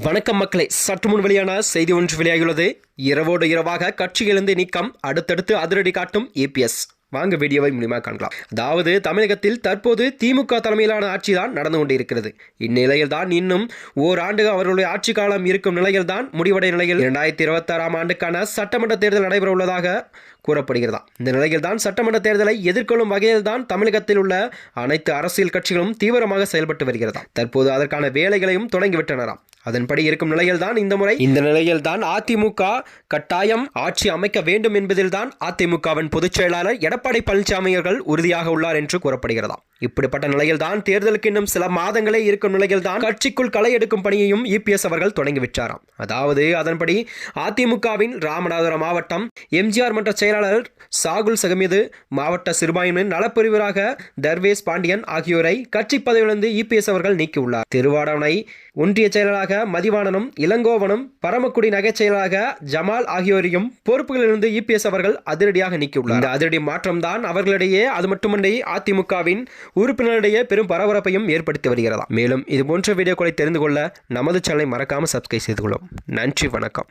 வணக்கம் மக்களே. சற்று முன் வெளியான செய்தி ஒன்று வெளியாகியுள்ளது. இரவோடு இரவாக கட்சியிலிருந்து நீக்கம் அடுத்தடுத்து அதிரடி காட்டும் ஏபிஎஸ் வாங்க வீடியோவை மூலியமாக காணலாம் அதாவது தமிழகத்தில் தற்போது திமுக தலைமையிலான ஆட்சி தான் நடந்து கொண்டிருக்கிறது. இந்நிலையில் தான் இன்னும் ஓராண்டு அவர்களுடைய ஆட்சி காலம் இருக்கும் நிலையில் தான் முடிவடைய நிலையில் இரண்டாயிரத்தி இருபத்தாறாம் ஆண்டுக்கான சட்டமன்ற தேர்தல் நடைபெற உள்ளதாக கூறப்படுகிறதா. இந்த நிலையில் தான் சட்டமன்ற தேர்தலை எதிர்கொள்ளும் வகையில் தான் தமிழகத்தில் உள்ள அனைத்து அரசியல் கட்சிகளும் தீவிரமாக செயல்பட்டு வருகிறதா. தற்போது அதற்கான வேலைகளையும் தொடங்கிவிட்டனராம் அதன்படி இருக்கும் நிலையில் தான் இந்த முறை. இந்த நிலையில் தான் அதிமுக கட்டாயம் ஆட்சி அமைக்க வேண்டும் என்பதில்தான் அதிமுகவின் பொதுச் செயலாளர் எடப்பாடி பழனிசாமி அவர்கள் உறுதியாக உள்ளார் என்று கூறப்படுகிறதாம். இப்படிப்பட்ட நிலையில் தான் தேர்தலுக்கு இன்னும் சில மாதங்களே இருக்கும் நிலையில் தான் கட்சிக்குள் களை எடுக்கும் பணியையும் இபிஎஸ் அவர்கள் தொடங்கிவிட்டாராம் அதாவது அதன்படி அதிமுகவின் ராமநாதபுரம் மாவட்டம் எம்ஜிஆர் மன்ற செயலாளர் சாகுல் சகமீது மாவட்ட சிறுபான்மையின் நலப்பிரிவராக தர்வேஸ் பாண்டியன் ஆகியோரை கட்சி பதவியிலிருந்து இபிஎஸ் அவர்கள் நீக்கியுள்ளார். திருவாடவனை ஒன்றிய செயலராக மதிவாணனும் இளங்கோவனும் பரமக்குடி நகைச் செயலராக ஜமால் ஆகியோரையும் பொறுப்புகளிலிருந்து இபிஎஸ் அவர்கள் அதிரடியாக நீக்கியுள்ளார். இந்த அதிரடி மாற்றம்தான் அவர்களிடையே அது மட்டுமன்றி அதிமுகவின் உறுப்பினரிடையே பெரும் பரபரப்பையும் ஏற்படுத்தி வருகிறதா. மேலும் இது போன்ற வீடியோக்களை தெரிந்து கொள்ள நமது சேனலை மறக்காமல் சப்ஸ்கிரைப் செய்து கொள்ளும் நன்றி வணக்கம்.